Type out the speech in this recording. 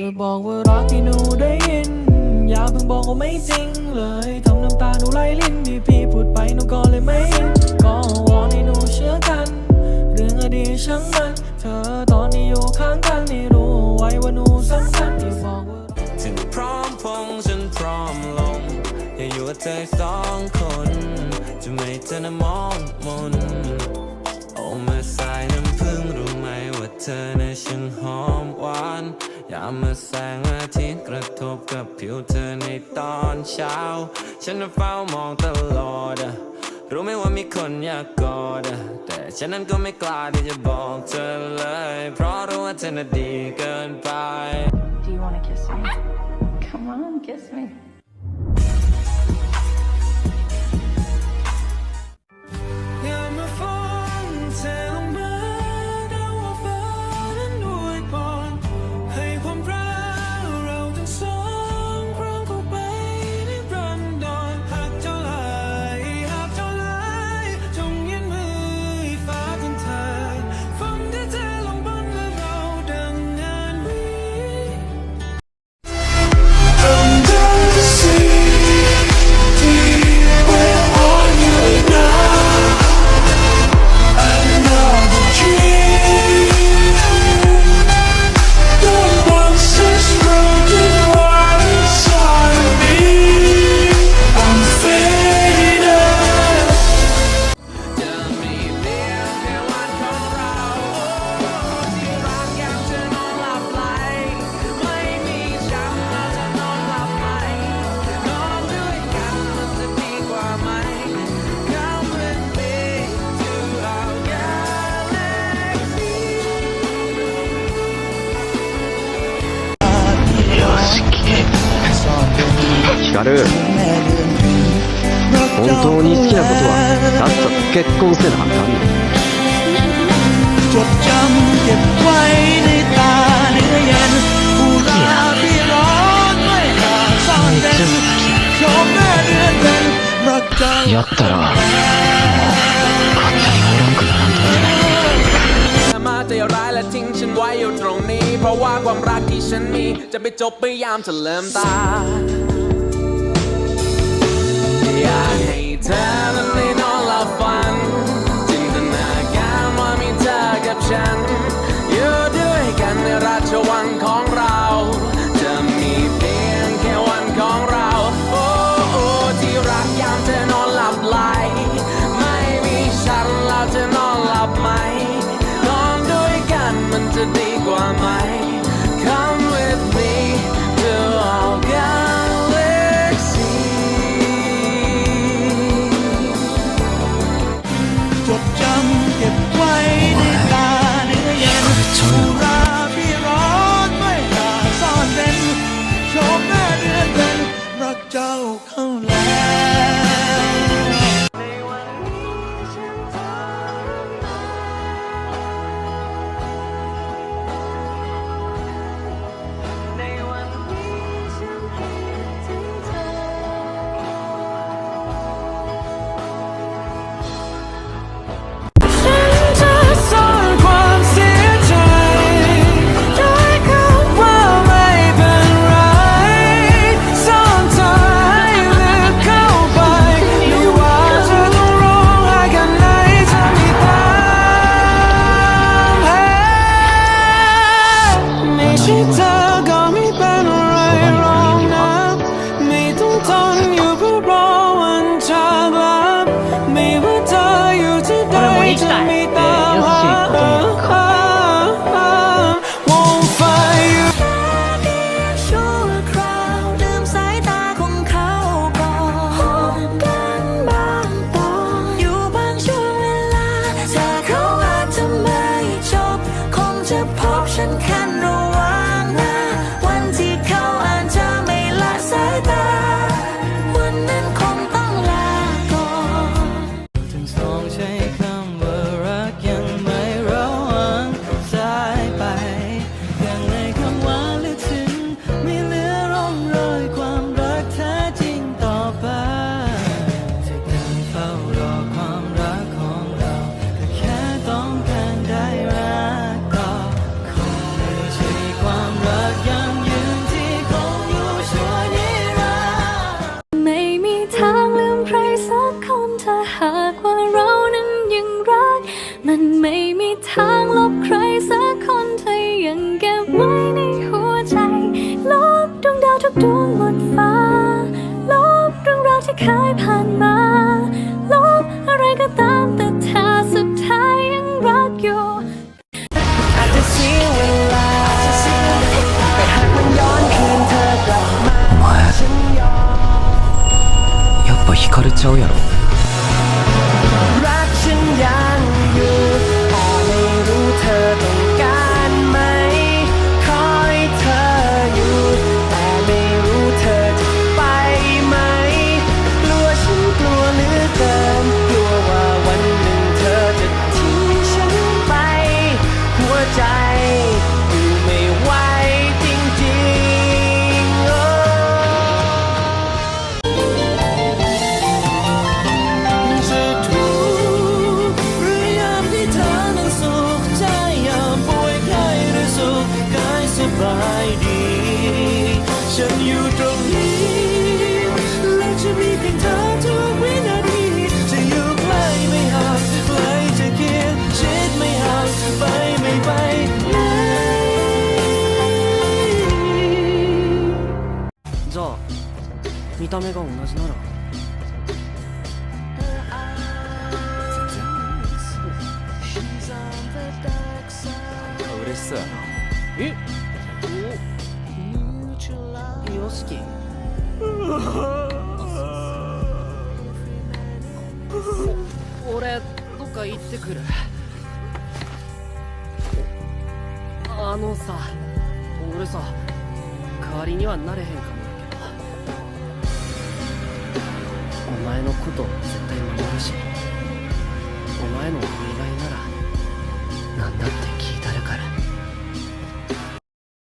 จะบอกว่ารักที่หนูได้ยิน อย่าเพิ่งบอกว่าไม่จริงเลยทำน้ำตาหนูไหลลิ้นที่พี่พูดไปหนูก็เลยไม่ยินก็วอนให้หนูเชื่อกัน เรื่องอดีตช่างมัน เธอตอนนี้อยู่ข้างกันให้รู้ไว้ว่าหนูสำคัญที่บอกว่าฉันพร้อมพงฉันพร้อมลง อย่าอยู่กับเธอสองคน จะไม่เธอนะมองมน เธอน่ะช่างหอมหวาน ยามเมื่อแสงอาทิตย์กระทบกับผิวเธอในตอนเช้า ฉันเฝ้ามองตลอดอะรู้ไหมว่ามีคนอยากกอดอะแต่ฉันนั้นก็ไม่กล้าที่จะบอกเธอเลย เพราะรู้ว่าเธอน่ะดีเกินไป Do you want to kiss me? Come on, kiss me. ヒカル本当に好きなことはさっさと結婚せなあかんねん จดจำเก็บไว้ในตาเนื้อเย็นผู้ราที่ร้อนไม่ขาดซ่อนเร้นชมหน้าเดือนเป็นรักจัง やったらもう勝手におらんくならんといけない มาใจร้ายและทิ้งฉันไว้อยู่ตรงนี้ เพราะว่าความรักที่ฉันมี จะไปจบไปยามเธอเริ่มตา อยากให้เธอนั้นได้นอนหลับฝัน จินตนาการว่ามีเธอกับฉัน อยู่ด้วยกันในราชวังของเรา จะมีเพียงแค่วันของเรา โอ้โอ้ที่รักยามเธอนอนหลับไหล ไม่มีฉันแล้วเธอนอนหลับไหม นอนด้วยกันมันจะดีกว่าไหม 骄阳？た目が同じなら。嬉しそうやな。え？およしき俺どっか行ってくる。あのさ俺さ代わりにはなれへんかも。前のことを絶対守るしお前のお願いなら何だって聞いたるから。